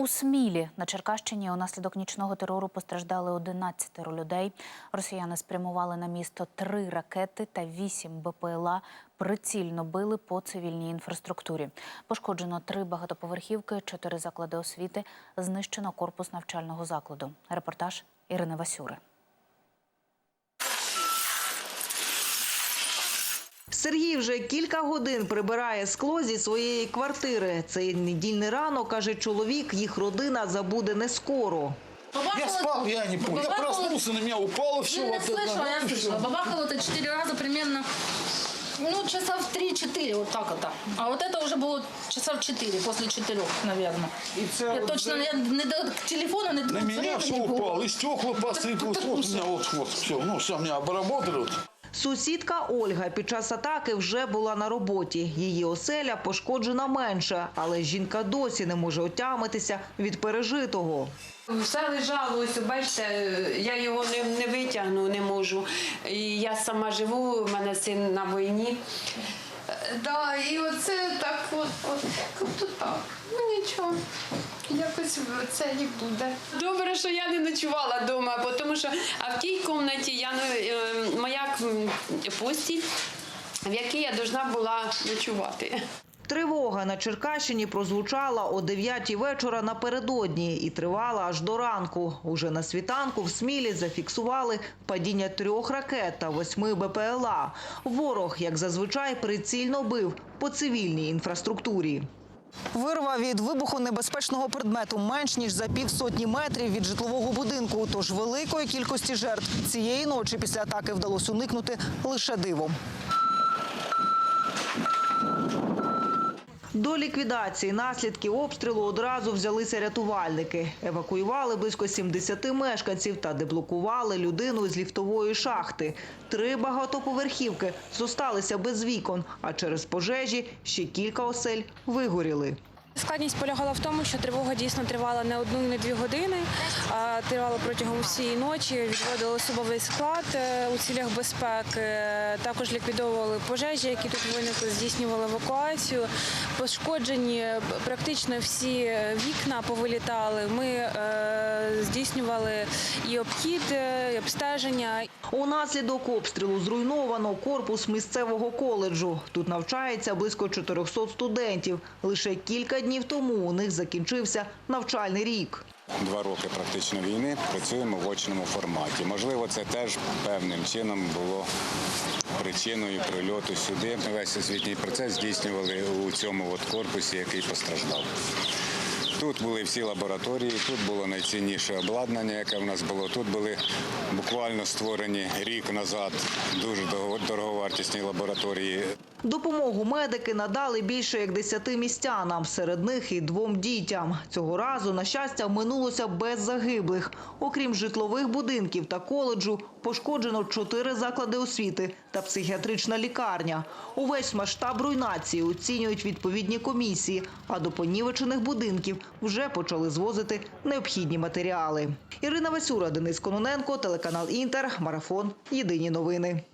У Смілі на Черкащині унаслідок нічного терору постраждали 11 людей. Росіяни спрямували на місто три ракети та вісім БПЛА. Прицільно били по цивільній інфраструктурі. Пошкоджено три багатоповерхівки, чотири заклади освіти. Знищено корпус навчального закладу. Репортаж Ірини Васюри. Сергій вже кілька годин прибирає скло зі своєї квартири. Цей недільний ранок, каже чоловік, їх родина забуде не скоро. Я спал, я не помню. Я Бабахало- проснулся, на меня упало все. Я не вот это, слышала, я ну, и слышала. всё. Бабахало это четыре раза примерно, ну, часа в 3-4, вот так вот. А вот это уже было часа в 4, после 4, наверное. И це Я от точно за- не, не до телефона, не до На меня времени все было. упало, и стекла посыпалось. Вот у меня вот, вот все, ну все, меня обработали. Вот. Сусідка Ольга під час атаки вже була на роботі. Її оселя пошкоджена менше, але жінка досі не може отямитися від пережитого. Все лежало, ось бачите, я його не, не витягну, не можу. І я сама живу, у мене син на війні. Да, і оце так от, от, от так. Ну нічого. Якось це і буде. Добре, що я не ночувала вдома, тому що а в тій кімнаті я ну, е, постіль, в якій я повинна була ночувати. Тривога на Черкащині прозвучала о 9 вечора напередодні і тривала аж до ранку. Уже на світанку в Смілі зафіксували падіння трьох ракет та восьми БПЛА. Ворог, як зазвичай, прицільно бив по цивільній інфраструктурі. Вирва від вибуху небезпечного предмету менш ніж за півсотні метрів від житлового будинку. Тож великої кількості жертв цієї ночі після атаки вдалося уникнути лише дивом. До ліквідації наслідків обстрілу одразу взялися рятувальники. Евакуювали близько 70 мешканців та деблокували людину з ліфтової шахти. Три багатоповерхівки зосталися без вікон, а через пожежі ще кілька осель вигоріли. Складність полягала в тому, що тривога дійсно тривала не одну не дві години, а тривала протягом всієї ночі. Відводили особовий склад е, у цілях безпеки. Також ліквідовували пожежі, які тут виникли, здійснювали евакуацію. Пошкоджені практично всі вікна повилітали. Ми е, здійснювали і обхід, е, і обстеження. Унаслідок обстрілу зруйновано корпус місцевого коледжу. Тут навчається близько 400 студентів. Лише кілька днів тому у них закінчився навчальний рік. Два роки практично війни працюємо в очному форматі. Можливо, це теж певним чином було причиною прильоту сюди. Весь освітній процес здійснювали у цьому от корпусі, який постраждав. Тут були всі лабораторії, тут було найцінніше обладнання, яке в нас було. Тут були буквально створені рік назад дуже дорого- дороговартісні лабораторії. Допомогу медики надали більше як десяти містянам, серед них і двом дітям. Цього разу, на щастя, минулося без загиблих. Окрім житлових будинків та коледжу, пошкоджено чотири заклади освіти та психіатрична лікарня. Увесь масштаб руйнації оцінюють відповідні комісії, а до понівечених будинків вже почали звозити необхідні матеріали. Ірина Васюра, Денис Кононенко, телеканал Інтер, Марафон. Єдині новини.